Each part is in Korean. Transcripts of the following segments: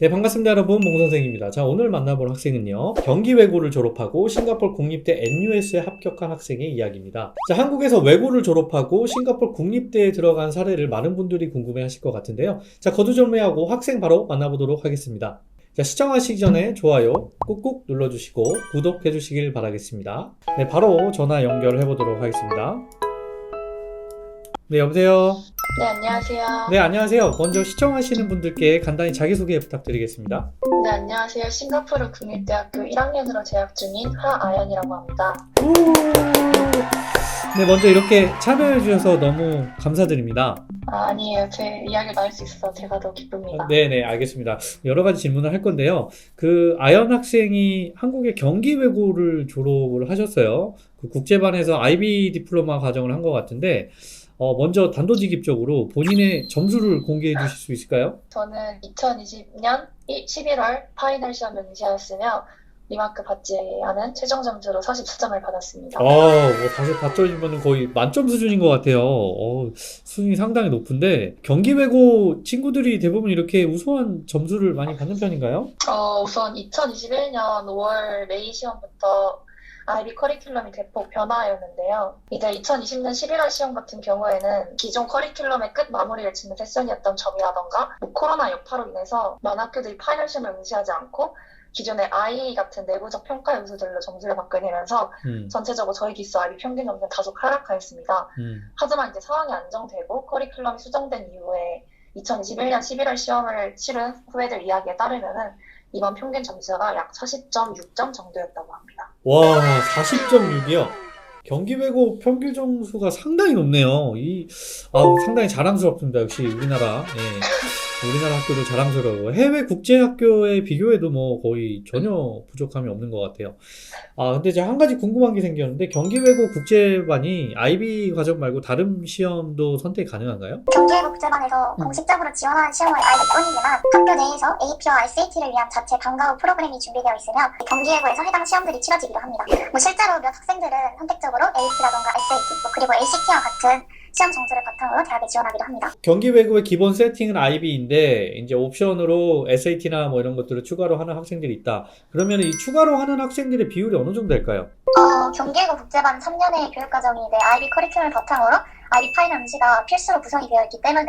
네, 반갑습니다, 여러분. 몽선생입니다. 자, 오늘 만나볼 학생은요, 경기 외고를 졸업하고 싱가포르 국립대 NUS에 합격한 학생의 이야기입니다. 자, 한국에서 외고를 졸업하고 싱가포르 국립대에 들어간 사례를 많은 분들이 궁금해 하실 것 같은데요. 자, 거두절미하고 학생 바로 만나보도록 하겠습니다. 자, 시청하시기 전에 좋아요 꾹꾹 눌러주시고 구독해 주시길 바라겠습니다. 네, 바로 전화 연결해 보도록 하겠습니다. 네, 여보세요? 네, 안녕하세요. 네, 안녕하세요. 먼저 시청하시는 분들께 간단히 자기소개 부탁드리겠습니다. 네, 안녕하세요. 싱가포르 국립대학교 1학년으로 재학 중인 하아연이라고 합니다. 네, 먼저 이렇게 참여해 주셔서 너무 감사드립니다. 아, 아니에요. 제 이야기를 나눌 수 있어서 제가 더 기쁩니다. 네, 네, 알겠습니다. 여러 가지 질문을 할 건데요. 그 아연 학생이 한국의 경기 외고를 졸업을 하셨어요. 그 국제반에서 IB 디플로마 과정을 한 것 같은데, 어, 먼저 단도직입적으로 본인의 점수를 공개해 주실 수 있을까요? 저는 2020년 11월 파이널 시험 응시하였으며 리마크 받지 않은 최종 점수로 44점을 받았습니다. 아, 뭐 44점이면 거의 만점 수준인 것 같아요. 어, 수준이 상당히 높은데, 경기 외고 친구들이 대부분 이렇게 우수한 점수를 많이 받는 편인가요? 어, 우선 2021년 5월 메이 시험부터 IB 커리큘럼이 대폭 변화하였는데요. 이제 2020년 11월 시험 같은 경우에는 기존 커리큘럼의 끝 마무리를 짓는 세션이었던 점이라던가 뭐 코로나 여파로 인해서 많은 학교들이 파이널 시험을 응시하지 않고 기존의 I 같은 내부적 평가 요소들로 점수를 되면서 음, 전체적으로 저희 기수 IB 평균 점수는 다소 하락하였습니다. 음. 하지만 이제 상황이 안정되고 커리큘럼이 수정된 이후에 2021년 11월 시험을 치른 후배들 이야기에 따르면은 이번 평균 점수가 약 40.6점 정도였다고 합니다. 와, 40.6이요. 경기 외고 평균 점수가 상당히 높네요. 이, 아, 상당히 자랑스럽습니다. 역시 우리나라. 예. 우리나라 학교도 자랑스러워. 해외 국제 학교에 비교해도 뭐 거의 전혀 부족함이 없는 것 같아요. 아, 근데 제가 한 가지 궁금한 게 생겼는데, 경기 외고 국제반이 IB 과정 말고 다른 시험도 선택 가능한가요? 경기외고 국제반에서 음. 공식적으로 지원하는 시험은 IB뿐이지만 학교 내에서 AP와 SAT를 위한 자체 방과 후 프로그램이 준비되어 있으며 경기외고에서 해당 시험들이 치러지기도 합니다. 뭐 실제로 몇 학생들은 선택적으로 AP라던가 SAT 뭐 그리고 ACT와 같은 시험 점수를 바탕으로 대학에 지원하기도 합니다. 경기 외고의 기본 세팅은 IB인데 이제 옵션으로 SAT나 뭐 이런 것들을 추가로 하는 학생들이 있다. 그러면 이 추가로 하는 학생들의 비율이 어느 정도 될까요? 어, 경기외고 국제반 3년의 교육과정이 이제 IB 커리큘럼을 바탕으로 IB 파이널 응시가 필수로 구성이 되어 있기 때문에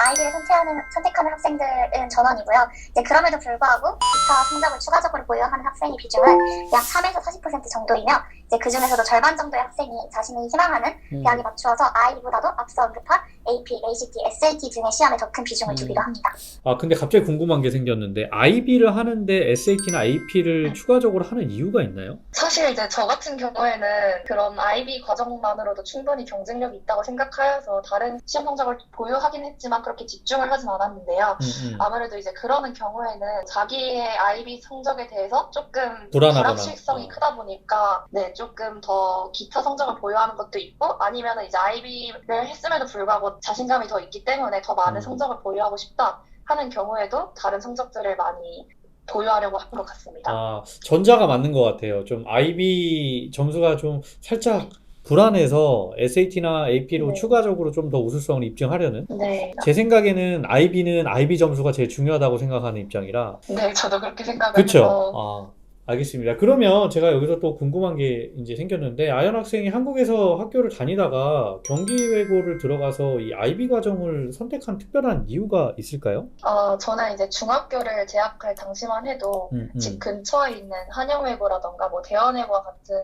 IB를 선택하는, 선택하는 학생들은 전원이고요. 이제 그럼에도 불구하고 기타 성적을 추가적으로 보유하는 학생의 비중은 약 3에서 40% 정도이며 이제 그 중에서도 절반 정도의 학생이 자신이 희망하는 음. 대학에 맞추어서 IB보다도 앞서 언급한 AP, ACT, SAT 등의 시험에 더 큰 비중을 음. 두기도 합니다. 아, 근데 갑자기 궁금한 게 생겼는데, IB를 하는데 SAT나 AP를 추가적으로 하는 이유가 있나요? 사실 이제 저 같은 경우에는 그런 IB 과정만으로도 충분히 경쟁력이 있다고 생각 하여서 다른 시험 성적을 보유하긴 했지만 그렇게 집중을 하진 않았는데요. 음, 음. 아무래도 이제 그러는 경우에는 자기의 IB 성적에 대해서 조금 불안하거나. 불확실성이 어. 크다 보니까 네 조금 더 기타 성적을 보유하는 것도 있고 아니면 이제 IB를 했음에도 불구하고 자신감이 더 있기 때문에 더 많은 음. 성적을 보유하고 싶다 하는 경우에도 다른 성적들을 많이 보유하려고 한 것 같습니다. 아, 전자가 맞는 것 같아요. 좀 IB 점수가 좀 살짝 불안해서 SAT나 AP로 네. 추가적으로 좀 더 우수성을 입증하려는? 네, 제 생각에는 IB는 IB 점수가 제일 중요하다고 생각하는 입장이라. 네 저도 그렇게 생각을 그쵸? 해서 아, 알겠습니다. 그러면 제가 여기서 또 궁금한 게 이제 생겼는데, 아연 학생이 한국에서 학교를 다니다가 경기외고를 들어가서 이 IB 과정을 선택한 특별한 이유가 있을까요? 어, 저는 이제 중학교를 재학할 당시만 해도 음, 음. 집 근처에 있는 한영외고라던가 뭐 대원외고와 같은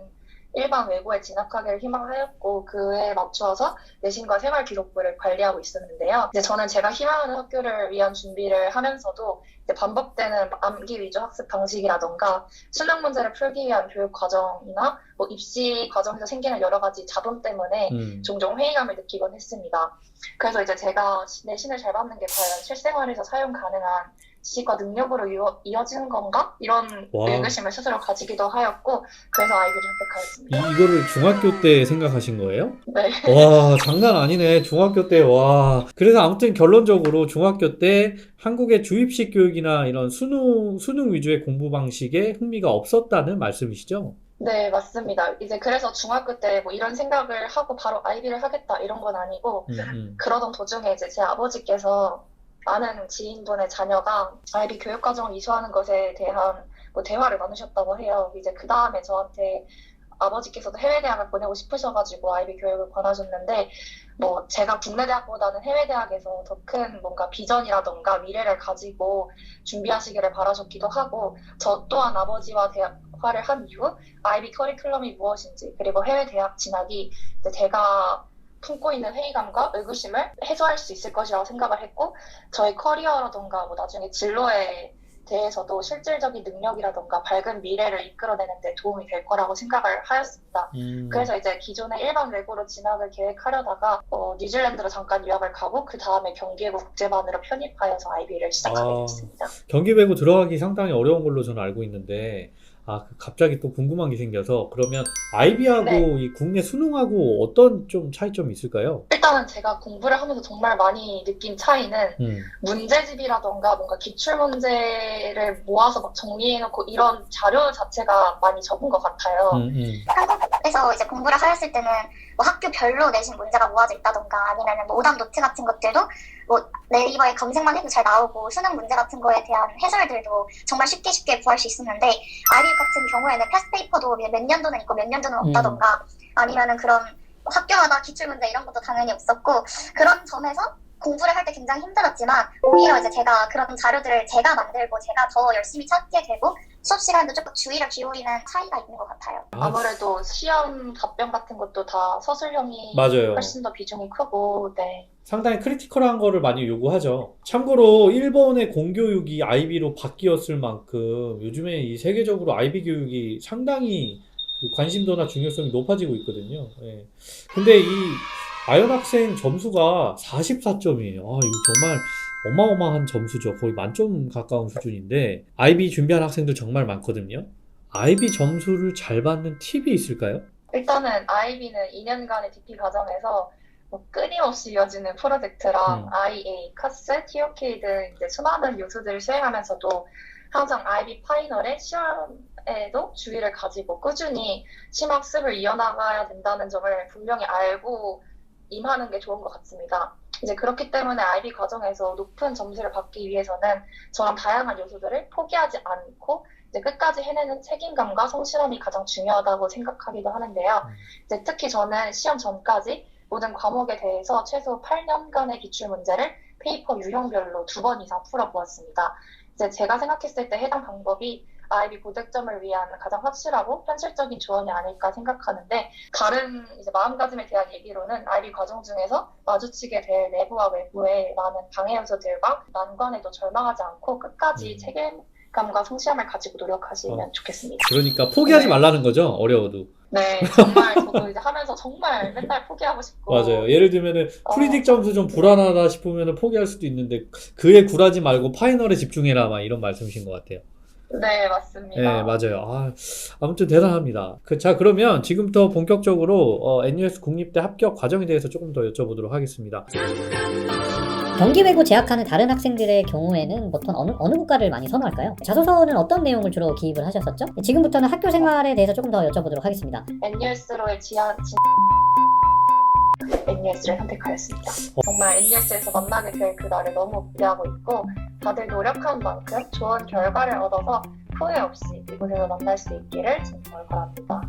일반 외고에 진학하기를 희망하였고 그에 맞추어서 내신과 생활 기록부를 관리하고 있었는데요. 이제 저는 제가 희망하는 학교를 위한 준비를 하면서도 이제 반복되는 암기 위주 학습 방식이라던가 수능 문제를 풀기 위한 교육 과정이나 뭐 입시 과정에서 생기는 여러 가지 자본 때문에 음. 종종 회의감을 느끼곤 했습니다. 그래서 이제 제가 내신을 잘 받는 게 과연 실생활에서 사용 가능한 지식과 능력으로 이어, 이어지는 건가? 이런 와. 의구심을 스스로 가지기도 하였고 그래서 아이비를 선택하였습니다. 이, 이거를 중학교 때 생각하신 거예요? 네. 와, 장난 아니네. 중학교 때, 와. 그래서 아무튼 결론적으로 중학교 때 한국의 주입식 교육이나 이런 수능, 수능 위주의 공부 방식에 흥미가 없었다는 말씀이시죠? 네, 맞습니다. 이제 그래서 중학교 때 뭐 이런 생각을 하고 바로 아이비를 하겠다 이런 건 아니고 음, 음. 그러던 도중에 이제 제 아버지께서 아는 지인분의 자녀가 아이비 교육과정을 이수하는 것에 대한 뭐 대화를 나누셨다고 해요. 이제 그 다음에 저한테 아버지께서도 해외 대학을 보내고 싶으셔가지고 아이비 교육을 권하셨는데 뭐 제가 국내 대학보다는 해외 대학에서 더 큰 뭔가 비전이라던가 미래를 가지고 준비하시기를 바라셨기도 하고 저 또한 아버지와 대화를 한 이후 아이비 커리큘럼이 무엇인지 그리고 해외 대학 진학이 제가 품고 있는 회의감과 의구심을 해소할 수 있을 것이라고 생각을 했고 저희 커리어라던가 뭐 나중에 진로에 대해서도 실질적인 능력이라던가 밝은 미래를 이끌어내는 데 도움이 될 거라고 생각을 하였습니다. 음. 그래서 이제 기존의 일반 외고로 진학을 계획하려다가 어, 뉴질랜드로 잠깐 유학을 가고 그 다음에 경기외고 국제반으로 편입하여서 아이비를 시작하게 아. 됐습니다. 경기 외고 들어가기 상당히 어려운 걸로 저는 알고 있는데 아그 갑자기 또 궁금한 게 생겨서 그러면 아이비하고 네. 이 국내 수능하고 어떤 좀 차이점이 있을까요? 일단은 제가 공부를 하면서 정말 많이 느낀 차이는 음. 문제집이라던가 뭔가 기출 문제를 모아서 막 정리해놓고 이런 자료 자체가 많이 적은 것 같아요. 음, 음. 한국에서 이제 공부를 하였을 때는 뭐 학교별로 내신 문제가 모아져 있다던가 아니면 뭐 오답 노트 같은 것들도 뭐 네이버에 검색만 해도 잘 나오고 수능 문제 같은 거에 대한 해설들도 정말 쉽게 쉽게 구할 수 있었는데 아이비 같은 경우에는 패스트 페이퍼도 몇 년도는 있고 몇 년도는 없다던가 아니면은 그런 학교마다 기출 문제 이런 것도 당연히 없었고 그런 점에서 공부를 할 때 굉장히 힘들었지만 오히려 이제 제가 그런 자료들을 제가 만들고 제가 더 열심히 찾게 되고 수업 시간도 조금 주의를 기울이는 차이가 있는 것 같아요. 아, 아무래도 시험 답변 같은 것도 다 서술형이 맞아요. 훨씬 더 비중이 크고 네. 상당히 크리티컬한 거를 많이 요구하죠. 참고로 일본의 공교육이 아이비로 바뀌었을 만큼 요즘에 이 세계적으로 아이비 교육이 상당히 그 관심도나 중요성이 높아지고 있거든요. 예. 근데 이 아연 학생 점수가 44점이에요. 아, 이거 정말 어마어마한 점수죠. 거의 만점 가까운 수준인데 아이비 준비한 학생들 정말 많거든요. 아이비 점수를 잘 받는 팁이 있을까요? 일단은 아이비는 2년간의 DP 과정에서 뭐 끊임없이 이어지는 프로젝트랑 음. IA, 카스, TOK 등 이제 수많은 요소들을 수행하면서도 항상 아이비 파이널의 시험에도 주의를 가지고 꾸준히 심학습을 이어나가야 된다는 점을 분명히 알고 임하는 게 좋은 것 같습니다. 이제 그렇기 때문에 IB 과정에서 높은 점수를 받기 위해서는 저런 다양한 요소들을 포기하지 않고 이제 끝까지 해내는 책임감과 성실함이 가장 중요하다고 생각하기도 하는데요. 음. 이제 특히 저는 시험 전까지 모든 과목에 대해서 최소 8년간의 기출 문제를 페이퍼 유형별로 두 번 이상 풀어보았습니다. 이제 제가 생각했을 때 해당 방법이 아이비 고득점을 위한 가장 확실하고 현실적인 조언이 아닐까 생각하는데 다른 이제 마음가짐에 대한 얘기로는 아이비 과정 중에서 마주치게 될 내부와 외부의 많은 방해 요소들과 난관에도 절망하지 않고 끝까지 음. 책임 감과 성실함을 가지고 노력하시면 어. 좋겠습니다. 그러니까 포기하지 네. 말라는 거죠. 어려워도. 네, 정말 저도 이제 하면서 정말 맨날 포기하고 싶고 맞아요. 예를 들면은 어. 프리딕 점수 좀 불안하다 싶으면 포기할 수도 있는데 그에 굴하지 말고 파이널에 집중해라 막 이런 말씀이신 것 같아요. 네, 맞습니다. 네, 맞아요. 아, 아무튼 대단합니다. 그, 자, 그러면 지금부터 본격적으로 어, NUS 국립대 합격 과정에 대해서 조금 더 여쭤보도록 하겠습니다. 경기 외고 재학하는 다른 학생들의 경우에는 보통 어느, 어느 국가를 많이 선호할까요? 자소서는 어떤 내용을 주로 기입을 하셨었죠? 지금부터는 학교 생활에 대해서 조금 더 여쭤보도록 하겠습니다. NUS로의 지한 진... NUS를 선택하였습니다. 정말 NUS에서 만나게 될 그날을 너무 기대하고 있고 다들 노력한 만큼 좋은 결과를 얻어서 후회 없이 이곳에서 만날 수 있기를 정말 바랍니다.